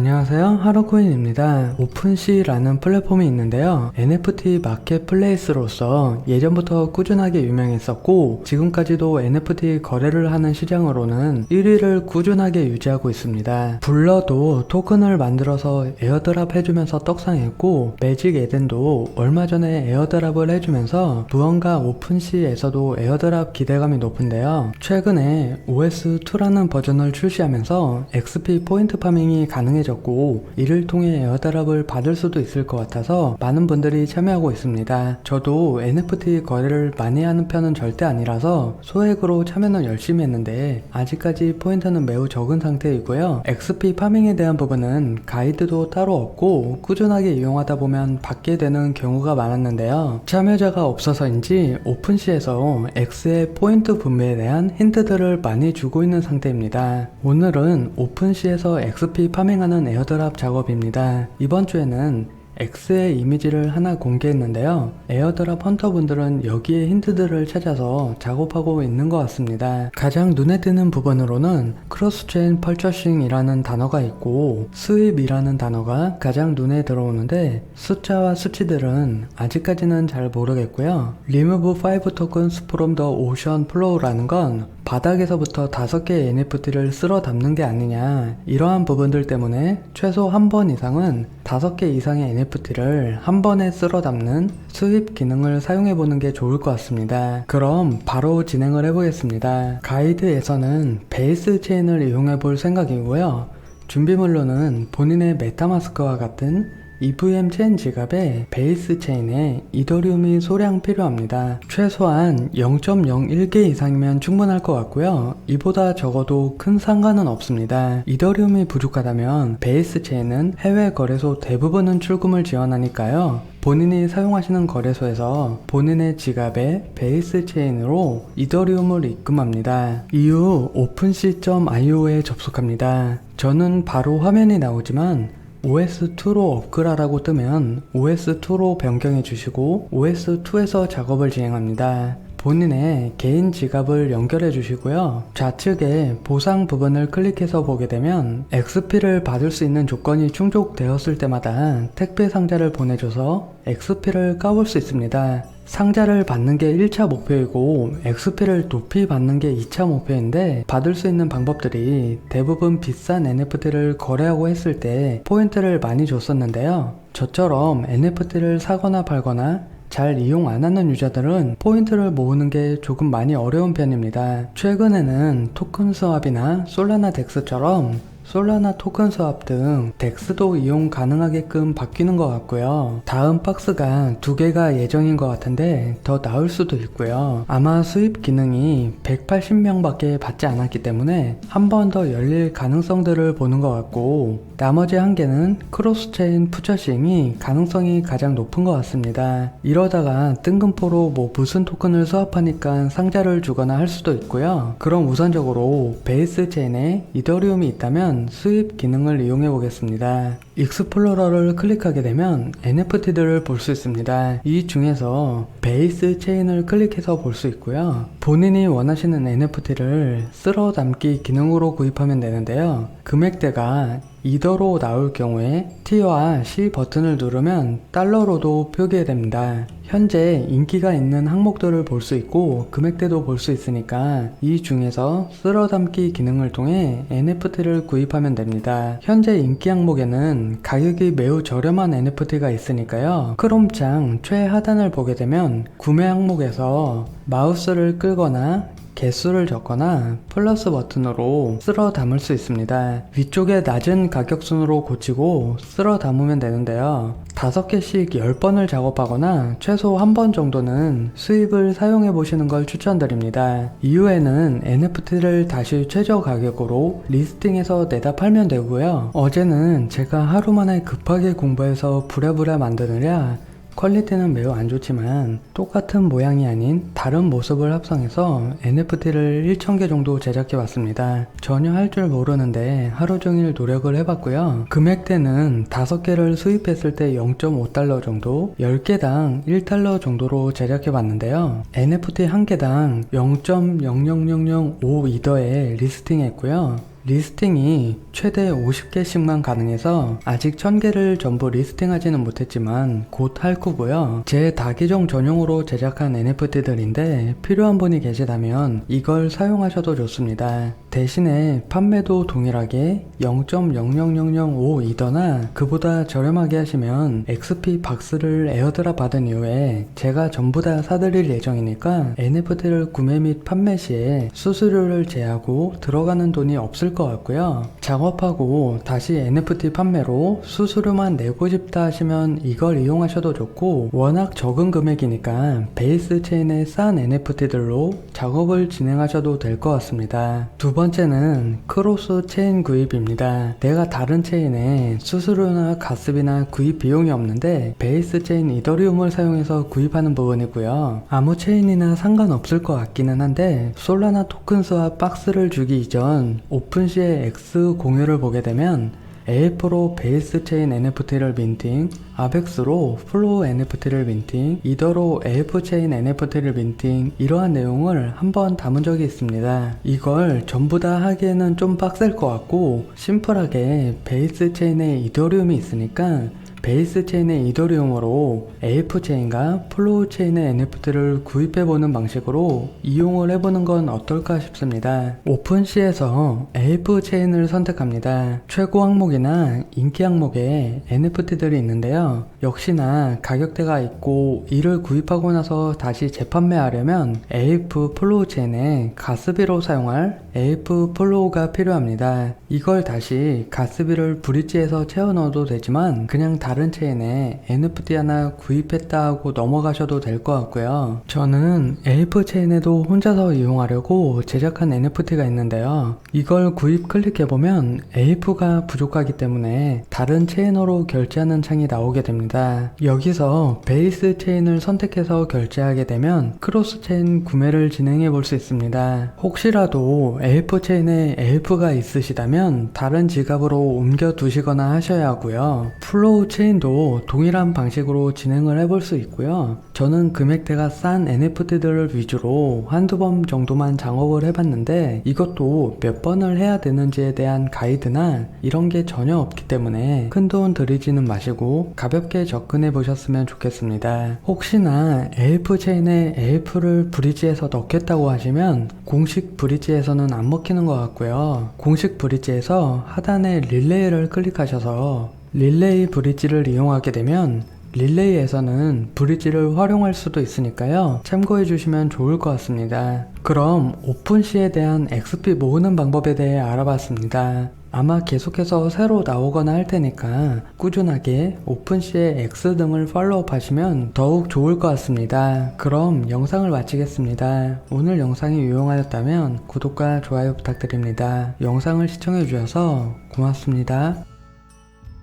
안녕하세요. 하루코인입니다. 오픈시라는 플랫폼이 있는데요. NFT 마켓플레이스로서 예전부터 꾸준하게 유명했었고 지금까지도 NFT 거래를 하는 시장으로는 1위를 꾸준하게 유지하고 있습니다. 불러도 토큰을 만들어서 에어드랍 해주면서 떡상했고 매직 에덴도 얼마 전에 에어드랍을 해주면서 무언가 오픈시에서도 에어드랍 기대감이 높은데요. 최근에 OS2라는 버전을 출시하면서 XP 포인트 파밍이 가능해졌 고 이를 통해 에어드랍을 받을 수도 있을 것 같아서 많은 분들이 참여하고 있습니다. 저도 NFT 거래를 많이 하는 편은 절대 아니라서 소액으로 참여는 열심히 했는데 아직까지 포인트는 매우 적은 상태이고요. XP 파밍에 대한 부분은 가이드도 따로 없고 꾸준하게 이용하다 보면 받게 되는 경우가 많았는데요. 참여자가 없어서인지 오픈시에서 X의 포인트 분배에 대한 힌트들을 많이 주고 있는 상태입니다. 오늘은 오픈시에서 XP 파밍하는 에어드랍 작업입니다. 이번 주에는 X의 이미지를 하나 공개했는데요. 에어드랍 헌터분들은 여기에 힌트들을 찾아서 작업하고 있는 것 같습니다. 가장 눈에 띄는 부분으로는 크로스체인 펄처싱이라는 단어가 있고 스윕이라는 단어가 가장 눈에 들어오는데 숫자와 수치들은 아직까지는 잘 모르겠고요. Remove 5 tokens from the ocean flow라는 건 바닥에서부터 다섯 개의 NFT를 쓸어 담는 게 아니냐 이러한 부분들 때문에 최소 한 번 이상은 다섯 개 이상의 NFT를 한 번에 쓸어 담는 수입 기능을 사용해 보는 게 좋을 것 같습니다. 그럼 바로 진행을 해 보겠습니다. 가이드에서는 베이스 체인을 이용해 볼 생각이고요. 준비물로는 본인의 메타마스크와 같은 EVM 체인 지갑에 베이스 체인에 이더리움이 소량 필요합니다. 최소한 0.01개 이상이면 충분할 것 같고요. 이보다 적어도 큰 상관은 없습니다. 이더리움이 부족하다면 베이스 체인은 해외 거래소 대부분은 출금을 지원하니까요. 본인이 사용하시는 거래소에서 본인의 지갑에 베이스 체인으로 이더리움을 입금합니다. 이후 오픈시.io에 접속합니다. 저는 바로 화면이 나오지만 OS2로 업그라라고 뜨면 OS2로 변경해 주시고 OS2에서 작업을 진행합니다. 본인의 개인 지갑을 연결해 주시고요. 좌측에 보상 부분을 클릭해서 보게 되면 XP를 받을 수 있는 조건이 충족되었을 때마다 택배 상자를 보내줘서 XP를 까볼 수 있습니다. 상자를 받는 게 1차 목표이고 XP를 높이 받는 게 2차 목표인데 받을 수 있는 방법들이 대부분 비싼 NFT를 거래하고 했을 때 포인트를 많이 줬었는데요. 저처럼 NFT를 사거나 팔거나 잘 이용 안 하는 유저들은 포인트를 모으는 게 조금 많이 어려운 편입니다. 최근에는 토큰 스왑이나 솔라나 덱스처럼 솔라나 토큰 스왑 등 덱스도 이용 가능하게끔 바뀌는 것 같고요. 다음 박스가 두 개가 예정인 것 같은데 더 나올 수도 있고요. 아마 수입 기능이 180명밖에 받지 않았기 때문에 한 번 더 열릴 가능성들을 보는 것 같고 나머지 한 개는 크로스체인 푸처싱이 가능성이 가장 높은 것 같습니다. 이러다가 뜬금포로 뭐 무슨 토큰을 수합하니까 상자를 주거나 할 수도 있고요. 그럼 우선적으로 베이스 체인에 이더리움이 있다면 수입 기능을 이용해 보겠습니다. 익스플로러를 클릭하게 되면 NFT들을 볼 수 있습니다. 이 중에서 베이스 체인을 클릭해서 볼 수 있고요. 본인이 원하시는 NFT를 쓸어 담기 기능으로 구입하면 되는데요. 금액대가 이더로 나올 경우에 T와 C 버튼을 누르면 달러로도 표기됩니다. 현재 인기가 있는 항목들을 볼 수 있고 금액대도 볼 수 있으니까 이 중에서 쓸어 담기 기능을 통해 NFT를 구입하면 됩니다. 현재 인기 항목에는 가격이 매우 저렴한 NFT가 있으니까요. 크롬창 최하단을 보게 되면 구매 항목에서 마우스를 끌거나 개수를 적거나 플러스 버튼으로 쓸어 담을 수 있습니다. 위쪽에 낮은 가격 순으로 고치고 쓸어 담으면 되는데요. 5개씩 10번을 작업하거나 최소 한 번 정도는 수입을 사용해 보시는 걸 추천드립니다. 이후에는 NFT를 다시 최저 가격으로 리스팅해서 내다 팔면 되고요. 어제는 제가 하루 만에 급하게 공부해서 부랴부랴 만드느라 퀄리티는 매우 안 좋지만 똑같은 모양이 아닌 다른 모습을 합성해서 NFT를 1000개 정도 제작해 봤습니다. 전혀 할 줄 모르는데 하루 종일 노력을 해봤고요. 금액대는 5개를 수입했을 때 0.5달러 정도, 10개당 1달러 정도로 제작해 봤는데요. NFT 한 개당 0.00005 이더에 리스팅 했고요. 리스팅이 최대 50개씩만 가능해서 아직 1000개를 전부 리스팅하지는 못했지만 곧 할 거고요. 제 다기종 전용으로 제작한 NFT들인데 필요한 분이 계시다면 이걸 사용하셔도 좋습니다. 대신에 판매도 동일하게 0.00005이더나 그보다 저렴하게 하시면 XP 박스를 에어드랍 받은 이후에 제가 전부 다 사드릴 예정이니까 NFT를 구매 및 판매 시에 수수료를 제하고 들어가는 돈이 없을 것 같고요. 작업하고 다시 NFT 판매로 수수료만 내고 싶다 하시면 이걸 이용하셔도 좋고 워낙 적은 금액이니까 베이스 체인의 싼 NFT들로 작업을 진행하셔도 될 것 같습니다. 두 번째는 크로스 체인 구입입니다. 내가 다른 체인에 수수료나 가스비나 구입 비용이 없는데 베이스 체인 이더리움을 사용해서 구입하는 부분이고요. 아무 체인이나 상관없을 것 같기는 한데 솔라나 토큰 스와 박스를 주기 이전 오픈 시의 X 공유를 보게 되면 AF로 베이스 체인 NFT를 민팅, 아벡스로 플로우 NFT를 민팅, 이더로 AF 체인 NFT를 민팅 이러한 내용을 한번 담은 적이 있습니다. 이걸 전부 다 하기에는 좀 빡셀 것 같고 심플하게 베이스 체인에 이더리움이 있으니까 베이스 체인의 이더리움으로 AF 체인과 플로우 체인의 NFT를 구입해보는 방식으로 이용을 해보는 건 어떨까 싶습니다. 오픈시에서 AF 체인을 선택합니다. 최고 항목이나 인기 항목에 NFT들이 있는데요. 역시나 가격대가 있고 이를 구입하고 나서 다시 재판매하려면 AF 플로우 체인에 가스비로 사용할 AF 플로우가 필요합니다. 이걸 다시 가스비를 브릿지에서 채워 넣어도 되지만 그냥 다른 체인에 NFT 하나 구입했다 하고 넘어가셔도 될 것 같고요. 저는 AF 체인에도 혼자서 이용하려고 제작한 NFT가 있는데요. 이걸 구입 클릭해보면 AF가 부족하기 때문에 다른 체인으로 결제하는 창이 나오게 됩니다. 여기서 베이스 체인을 선택해서 결제하게 되면 크로스 체인 구매를 진행해 볼 수 있습니다. 혹시라도 AF 체인에 AF가 있으시다면 다른 지갑으로 옮겨 두시거나 하셔야 하고요. 플로우 체인 도 동일한 방식으로 진행을 해볼 수 있고요. 저는 금액대가 싼 NFT들을 위주로 한두 번 정도만 작업을 해봤는데 이것도 몇 번을 해야 되는지에 대한 가이드나 이런 게 전혀 없기 때문에 큰 돈 들이지는 마시고 가볍게 접근해 보셨으면 좋겠습니다. 혹시나 AF 체인에 AF를 브릿지에서 넣겠다고 하시면 공식 브릿지에서는 안 먹히는 것 같고요. 공식 브릿지에서 하단에 릴레이를 클릭하셔서 릴레이 브릿지를 이용하게 되면 릴레이에서는 브릿지를 활용할 수도 있으니까요. 참고해 주시면 좋을 것 같습니다. 그럼 오픈시에 대한 XP 모으는 방법에 대해 알아봤습니다. 아마 계속해서 새로 나오거나 할 테니까 꾸준하게 오픈시의 X 등을 팔로우업 하시면 더욱 좋을 것 같습니다. 그럼 영상을 마치겠습니다. 오늘 영상이 유용하였다면 구독과 좋아요 부탁드립니다. 영상을 시청해 주셔서 고맙습니다.